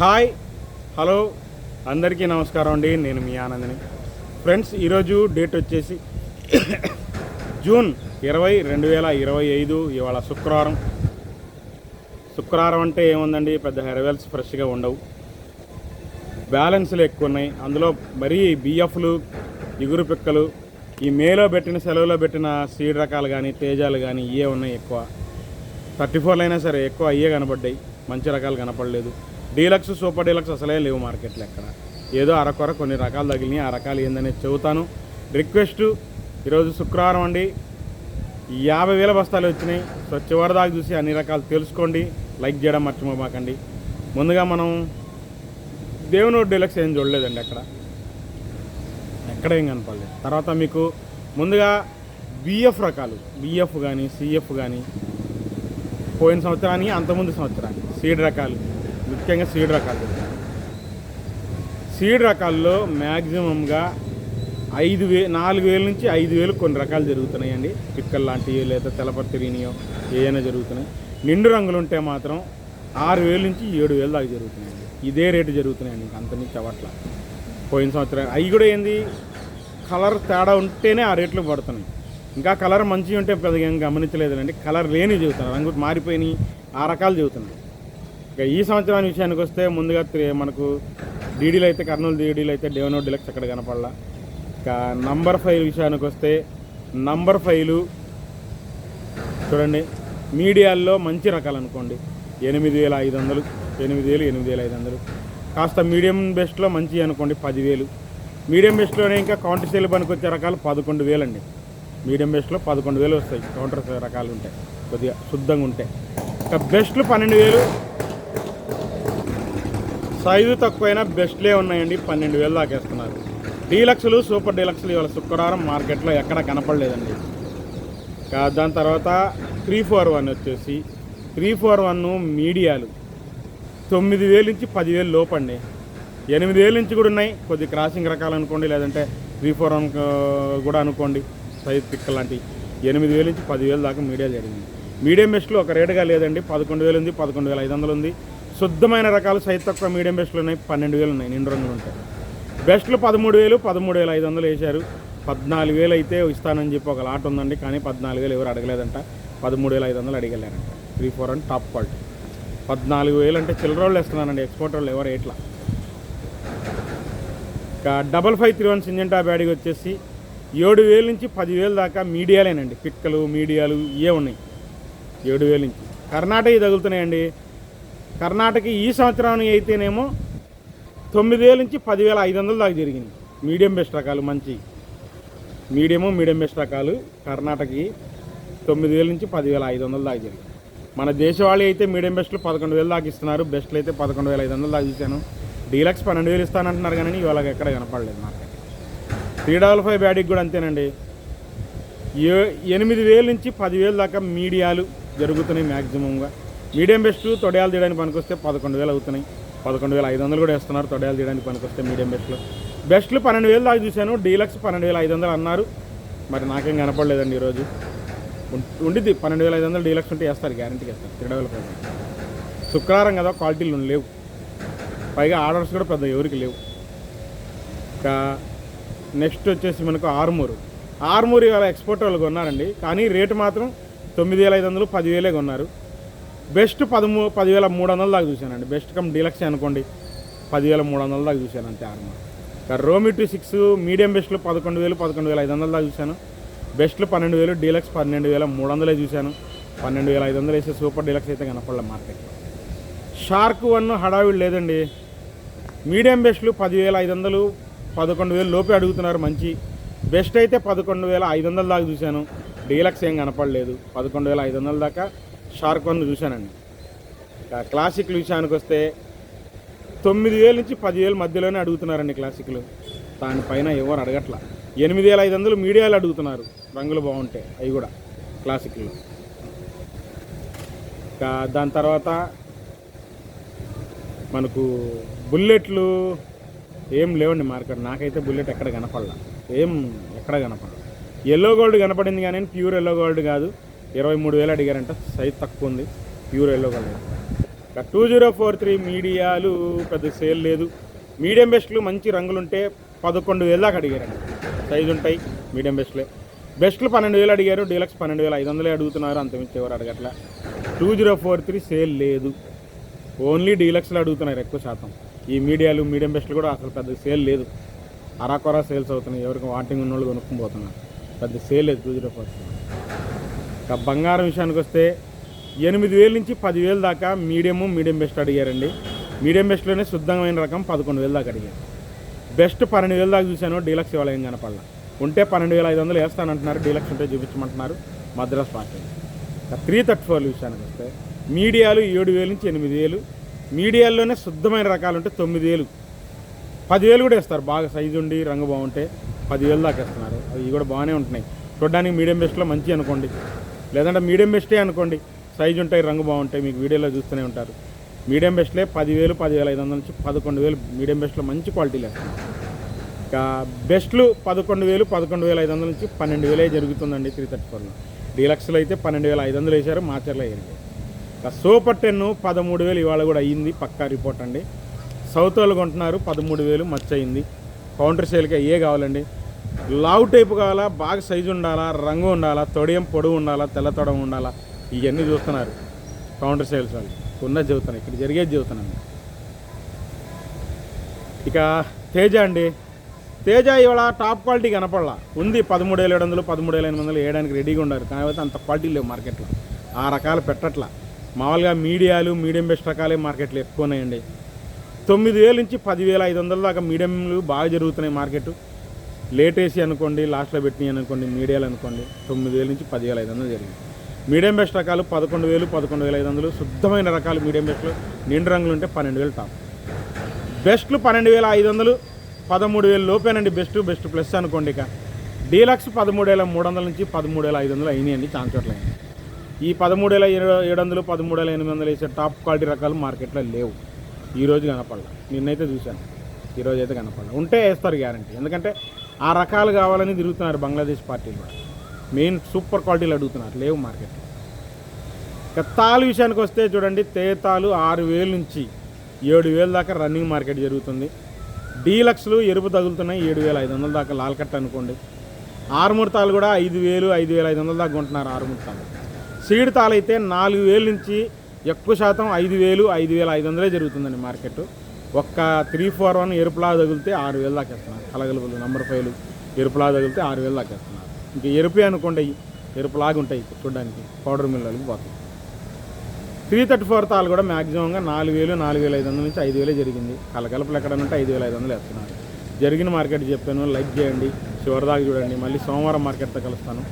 Hi hello అందరికీ నమస్కారం అండి. నేను మీ ఆనందని. ఫ్రెండ్స్ ఈరోజు డేట్ వచ్చేసి జూన్ ఇరవై రెండు వేల ఇరవై ఐదు ఇవాళ శుక్రవారం. శుక్రవారం అంటే ఏముందండి? పెద్ద హెరవెల్స్ ఫ్రెష్గా ఉండవు. బ్యాలెన్స్లు ఎక్కువ ఉన్నాయి. అందులో మరీ బిఎఫ్లు ఇగురు పిక్కలు ఈ మేలో పెట్టిన సెలవులో పెట్టిన సీడ్ రకాలు కానీ తేజాలు కానీ ఇవే ఉన్నాయి ఎక్కువ. థర్టీ ఫోర్లు అయినా సరే ఎక్కువ అయ్యే కనపడ్డాయి. మంచి రకాలు కనపడలేదు. డీలక్స్ సూపర్ డీలక్స్ అసలే లేవు మార్కెట్లో ఎక్కడ. ఏదో అరకొర కొన్ని రకాలు తగిలినాయి. ఆ రకాలు ఏందనేది చెబుతాను. రిక్వెస్ట్ ఈరోజు శుక్రవారం అండి. యాభై వేల బస్తాలు వచ్చినాయి. సో చివరిదాకా చూసి అన్ని రకాలు తెలుసుకోండి. లైక్ చేయడం మర్చిపోమాకండి. ముందుగా మనం దేవుని డీలక్స్ ఏం చూడలేదండి అక్కడ. ఎక్కడ ఏం కనపడలేదు. తర్వాత మీకు ముందుగా బిఎఫ్ రకాలు. బిఎఫ్ కానీ సిఎఫ్ కానీ పోయిన సంవత్సరానికి అంతకుముందు సంవత్సరానికి సీడ్ రకాలు. ముఖ్యంగా సీడ్ రకాలు. సీడ్ రకాల్లో మ్యాక్సిమంగా ఐదు వే నాలుగు వేల నుంచి ఐదు వేలు కొన్ని రకాలు జరుగుతున్నాయండి. పిక్కల్ లాంటివి లేదా తెల్లపత్తి తిరిగినాయో ఏమైనా జరుగుతున్నాయి. నిండు రంగులు ఉంటే మాత్రం ఆరు వేల నుంచి ఏడు వేలు దాకా జరుగుతున్నాయండి. ఇదే రేటు జరుగుతున్నాయండి ఇంకా అంత నుంచి అవట్ల పోయిన సంవత్సరం అవి కూడా ఏంది? కలర్ తేడా ఉంటేనే ఆ రేట్లు పడుతున్నాయి. ఇంకా కలర్ మంచిగా ఉంటే పెద్దగా ఏం గమనించలేదండి కలర్ లేని చెబుతున్నారు రంగు మారిపోయినాయి. ఆ రకాలు చెబుతున్నాయి ఇక ఈ సంవత్సరానికి విషయానికి వస్తే ముందుగా మనకు డీడీలు అయితే కర్నూలు డీడీలు అయితే డెవెనో డిలక్స్ అక్కడ కనపడలా. ఇక నంబర్ ఫైవ్ విషయానికి వస్తే నంబర్ ఫైలు చూడండి మీడియాల్లో మంచి రకాలు అనుకోండి. ఎనిమిది వేల ఐదు వందలు ఎనిమిది వేలు ఎనిమిది వేల ఐదు వందలు. కాస్త మీడియం బెస్ట్లో మంచి అనుకోండి పదివేలు. మీడియం బెస్ట్లోనే ఇంకా కౌంటర్ సేల్ పనికి వచ్చే రకాలు పదకొండు వేలు అండి మీడియం బెస్ట్లో పదకొండు వేలు వస్తాయి కౌంటర్ రకాలు ఉంటాయి కొద్దిగా శుద్ధంగా ఉంటాయి. ఇంకా బెస్ట్లు పన్నెండు వేలు సైజు తక్కువైనా బెస్ట్లే ఉన్నాయండి. పన్నెండు వేలు దాకేస్తున్నారు డీలక్స్లు సూపర్ డీలక్స్లు ఇవాళ శుక్రవారం మార్కెట్లో ఎక్కడ కనపడలేదండి. దాని తర్వాత త్రీ ఫోర్ వన్ వచ్చేసి త్రీ ఫోర్ వన్ మీడియాలు. తొమ్మిది వేలు నుంచి పదివేలు లోపండి. ఎనిమిది వేల నుంచి కూడా ఉన్నాయి. కొద్ది క్రాసింగ్ రకాలు అనుకోండి లేదంటే త్రీ ఫోర్ వన్ కూడా అనుకోండి. సైజ్ పిక్క లాంటివి. ఎనిమిది వేల నుంచి పదివేలు దాకా మీడియా జరిగింది. మీడియం బెస్ట్లో ఒక రేటుగా లేదండి. పదకొండు వేలు ఉంది పదకొండు వేల ఐదు వందలు ఉంది. శుద్ధమైన రకాలు సైజ్ తక్కువ మీడియం బెస్ట్లు ఉన్నాయి పన్నెండు వేలు ఉన్నాయి నిండు రంగులు ఉంటాయి. బెస్ట్లు పదమూడు వేలు పదమూడు వేల ఐదు వందలు వేశారు. పద్నాలుగు వేలు అయితే ఇస్తానని చెప్పి ఒక లాట్ ఉందండి కానీ పద్నాలుగు వేలు ఎవరు అడగలేదంట. పదమూడు వేల ఐదు వందలు అడిగలేరంట three four and top quality. పద్నాలుగు వేలు అంటే చిల్లర వాళ్ళు వేస్తున్నానండి ఎక్స్పోర్ట్ వాళ్ళు ఎవరు ఎట్లా ఇంకా double five three one Syngenta బ్యాడీకి వచ్చేసి ఏడు వేల నుంచి పదివేలు దాకా మీడియాలేనండి. పిక్కలు మీడియాలు ఇవే ఉన్నాయి. ఏడు వేల నుంచి. కర్ణాటక తగులుతున్నాయండి. కర్ణాటక ఈ సంవత్సరానికి అయితేనేమో తొమ్మిది వేల నుంచి పదివేల ఐదు వందలు దాకా జరిగింది. మీడియం బెస్ట్ రకాలు మంచి. మీడియము మీడియం బెస్ట్ రకాలు కర్ణాటకకి తొమ్మిది వేల నుంచి పదివేల ఐదు వందలు దాకా జరిగింది. మన దేశవాళీ అయితే మీడియం బెస్ట్లు పదకొండు వేలు దాకా ఇస్తున్నారు. బెస్ట్లు అయితే పదకొండు వేల ఐదు వందలు దాకా చూశాను. డీలక్స్ పన్నెండు వేలు ఇస్తానంటున్నారు కానీ ఇవాళ ఎక్కడ కనపడలేదు మార్కెట్ త్రీ డబల్ ఫైవ్ బ్యాడీకి కూడా అంతేనండి. ఏ ఎనిమిది వేల నుంచి పదివేలు దాకా మీడియాలు జరుగుతున్నాయి మ్యాక్సిమంగా మీడియం బెస్ట్ తొడయాలు తీయడానికి పనికొస్తే పదకొండు వేలు అవుతున్నాయి. పదకొండు వేల ఐదు వందలు కూడా వేస్తున్నారు తొడయాలు తీయడానికి పనికొస్తే మీడియం బెస్ట్లో. బెస్ట్లు పన్నెండు వేలు దాకా చూశాను డీలక్స్ పన్నెండు వేల ఐదు వందలు అన్నారు. మరి నాకేం కనపడలేదండి ఈరోజు. ఉండిద్ది పన్నెండు వేల ఐదు వందలు డీలక్స్ ఉంటే వేస్తారు గ్యారంటీకి వేస్తారు త్రీ డబల్ శుక్రవారం కదా క్వాలిటీలు లేవు. పైగా ఆర్డర్స్ కూడా పెద్ద ఎవరికి లేవు. ఇంకా నెక్స్ట్ వచ్చేసి మనకు ఆర్మూరు. ఆర్మూరు ఇవాళ ఎక్స్పోర్ట్ వాళ్ళు కొన్నారండి. కానీ రేటు మాత్రం తొమ్మిది వేల ఐదు వందలు పదివేలే కొన్నారు. బెస్ట్ పదమూ పదివేల మూడు వందల దాకా చూశానండి. బెస్ట్ కమ్ డీలక్స్ అనుకోండి పదివేల మూడు వందల దాకా చూశాను అంతే అనమాట రోమిటు సిక్స్ మీడియం బెస్ట్లు పదకొండు వేలు పదకొండు వేల ఐదు వందల దాకా చూశాను. బెస్ట్లు పన్నెండు వేలు డీలక్స్ పన్నెండు వేల మూడు వందలే చూశాను. పన్నెండు వేల ఐదు వందలు వేసే సూపర్ డీలక్స్ అయితే కనపడలే మార్కెట్లో షార్క్ వన్ హడావిడి లేదండి. మీడియం బెస్ట్లు పదివేల ఐదు వందలు పదకొండు వేలు లోపే అడుగుతున్నారు మంచి. బెస్ట్ అయితే పదకొండు వేల ఐదు వందల దాకా చూశాను. డీలక్స్ ఏం కనపడలేదు. పదకొండు వేల ఐదు వందల దాకా షార్క్ వన్ చూశానండి. ఇంకా విషయానికి వస్తే తొమ్మిది వేల నుంచి పదివేల మధ్యలోనే అడుగుతున్నారండి క్లాసిక్లు. దానిపైన ఎవరు అడగట్లా. ఎనిమిది వేల ఐదు వందలు మీడియాలు అడుగుతున్నారు. రంగులు బాగుంటాయి అవి కూడా క్లాసిక్లు. ఇంకా దాని తర్వాత మనకు బుల్లెట్లు ఏం లేవండి మార్కెట్ నాకైతే బుల్లెట్ ఎక్కడ కనపడలా. ఏం ఎక్కడ కనపడలా. ఎల్లో గోల్డ్ కనపడింది కానీ ప్యూర్ ఎల్లో గోల్డ్ కాదు. ఇరవై మూడు వేలు అడిగారంట. సైజ్ తక్కువ ఉంది. ప్యూర్ ఎల్లో ఇక టూ జీరో ఫోర్ త్రీ మీడియాలు పెద్ద సేల్ లేదు. మీడియం బెస్ట్లు మంచి రంగులు ఉంటే పదకొండు వేలు దాకా అడిగారండి సైజు ఉంటాయి మీడియం బెస్ట్లే. బెస్ట్లు పన్నెండు వేలు అడిగారు డీలక్స్ పన్నెండు వేల ఐదు వందలే అడుగుతున్నారు అంతమించేవారు అడగట్ల. అడగట్లా two zero four three sale లేదు. ఓన్లీ డీలక్స్లో అడుగుతున్నారు ఎక్కువ శాతం. ఈ మీడియాలు మీడియం బెస్ట్లు కూడా అసలు పెద్ద సేల్ లేదు. అరాకొరా సేల్స్ అవుతున్నాయి. ఎవరికి వాటింగ్ ఉన్న వాళ్ళు కొనుక్కుపోతున్నారు పెద్ద సేల్ లేదు టూ జీరో ఫోర్ ఇక బంగారం విషయానికి వస్తే ఎనిమిది వేల నుంచి పదివేలు దాకా మీడియము మీడియం బెస్ట్ అడిగారండి. మీడియం బెస్ట్లోనే శుద్ధమైన రకం పదకొండు వేలు దాకా అడిగారు. బెస్ట్ పన్నెండు వేలు దాకా చూశాను డీలక్స్ ఇవాళ ఏం ఉంటే పన్నెండు వేల ఐదు వందలు వేస్తానంటున్నారు డీలక్స్ ఉంటే చూపించమంటున్నారు Madras party. Three thirty four విషయానికి వస్తే మీడియాలు ఏడు వేలు నుంచి ఎనిమిది వేలు మీడియాల్లోనే శుద్ధమైన రకాలు ఉంటే తొమ్మిది వేలు. పదివేలు కూడా వేస్తారు బాగా సైజు ఉండి రంగు బాగుంటే పదివేలు దాకా వేస్తున్నారు. అవి కూడా బాగానే ఉంటున్నాయి. చూడడానికి మీడియం బెస్ట్లో మంచి అనుకోండి. లేదంటే మీడియం బెస్టే అనుకోండి. సైజు ఉంటాయి రంగు బాగుంటాయి మీకు వీడియోలో చూస్తూనే ఉంటారు. మీడియం బెస్ట్లే పదివేలు పదివేల ఐదు వందల నుంచి పదకొండు వేలు మీడియం బెస్ట్లో మంచి క్వాలిటీ లేదు ఇంకా బెస్ట్లు పదకొండు వేలు పదకొండు వేల ఐదు వందల నుంచి పన్నెండు వేలే జరుగుతుందండి త్రీ థర్టీ ఫోర్లో. డీలక్స్లో అయితే పన్నెండు వేల ఐదు వందలు వేశారు మాచర్లో అయ్యింది ఇంకా సూపర్ టెన్ పదమూడు వేలు ఇవాళ కూడా అయ్యింది పక్కా రిపోర్ట్ అండి. సౌత్ వాళ్ళు కొంటున్నారు పదమూడు వేలు మచ్చ అయింది కౌంటర్ సేల్కి ఏ కావాలండి? లావు టైప్ కావాలా బాగా సైజు ఉండాలా రంగు ఉండాలా తొడియం పొడవు ఉండాలా తెల్ల తొడం ఉండాలా ఇవన్నీ చూస్తున్నారు కౌంటర్ సేల్స్ వాళ్ళు. ఉన్నది చెబుతున్నాను ఇక్కడ జరిగేది చెబుతున్నాను ఇక తేజ అండి. తేజ ఇవాళ టాప్ క్వాలిటీ కనపడలా. ఉంది పదమూడు వేల ఏడు వందలు పదమూడు వేల ఎనిమిది వందలు వేయడానికి రెడీగా ఉన్నారు. కాకపోతే అంత క్వాలిటీ లేవు మార్కెట్లో ఆ రకాలు పెట్టట్లా. మామూలుగా మీడియాలు మీడియం బెస్ట్ రకాలే మార్కెట్లో ఎక్కువ ఉన్నాయండి. తొమ్మిది వేల నుంచి పదివేల ఐదు వందల దాకా మీడియంలు బాగా జరుగుతున్నాయి మార్కెట్ లేట్ వేసి అనుకోండి లాస్ట్లో పెట్టినాయి అనుకోండి మీడియాలు అనుకోండి తొమ్మిది వేల నుంచి పదివేల ఐదు వందలు జరిగింది. మీడియం బెస్ట్ రకాలు పదకొండు వేలు పదకొండు వేల ఐదు వందలు శుద్ధమైన రకాలు మీడియం బెస్ట్లు నిండు రంగులు ఉంటే పన్నెండు వేలు టాప్. బెస్ట్లు పన్నెండు వేల ఐదు వందలు పదమూడు వేలు లోపేనండి బెస్ట్ బెస్ట్ ప్లస్ అనుకోండి ఇక. డీలక్స్ పదమూడు వేల మూడు వందల నుంచి పదమూడు వేల ఐదు వందలు అయినాయండి ఛాన్స్ చోట్ల ఈ పదమూడు వేల ఏడు- ఏడు వందలు పదమూడు వేల ఎనిమిది వందలు వేసే టాప్ క్వాలిటీ రకాలు మార్కెట్లో లేవు. ఈరోజు రోజు కనపడలా. నిన్నైతే చూశాను. ఈ అయితే కనపడలా. ఉంటే వేస్తారు గ్యారంటీ. ఎందుకంటే ఆ రకాలు కావాలని తిరుగుతున్నారు బంగ్లాదేశ్ పార్టీలు కూడా. మెయిన్ సూపర్ క్వాలిటీలు అడుగుతున్నారు. లేవు మార్కెట్. తాలు విషయానికి వస్తే చూడండి తేతాలు ఆరు వేలు నుంచి ఏడు వేల దాకా రన్నింగ్ మార్కెట్ జరుగుతుంది. డీలక్స్లు ఎరుపు తగులుతున్నాయి ఏడు వేల ఐదు వందల దాకా లాల్ కట్ అనుకోండి. ఆరుమూడు తాలు కూడా ఐదు వేలు ఐదు వేల ఐదు వందల దాకా కొంటున్నారు ఆరుమూడు తాలు సీడ్ తాలు అయితే నాలుగు వేల నుంచి ఎక్కువ శాతం ఐదు వేలు ఐదు వేల ఐదు వందలే జరుగుతుందండి మార్కెట్. ఒక్క త్రీ ఫోర్ వన్ ఎరుపులా తగిలితే ఆరు వేలు దాకా వేస్తున్నారు కలగలుపులు నంబర్ ఫైవ్లు ఎరుపులా తగిలితే ఆరు వేలు దాకా వేస్తున్నారు ఇంకా ఎరుపే అనుకోండి ఎరుపులాగా ఉంటాయి చూడడానికి. పౌడర్ మిల్లలకి పోతాయి. త్రీ థర్టీ ఫోర్ తాలు కూడా మ్యాక్సిమంగా నాలుగు వేలు నాలుగు వేల ఐదు వందల నుంచి ఐదు వేలే జరిగింది. కలకలపలు ఎక్కడ ఉంటే ఐదు వేల ఐదు వందలు వేస్తున్నారు జరిగిన మార్కెట్ చెప్పాను లైక్ చేయండి. చివరిదాకా చూడండి. మళ్ళీ సోమవారం మార్కెట్తో కలుస్తాను.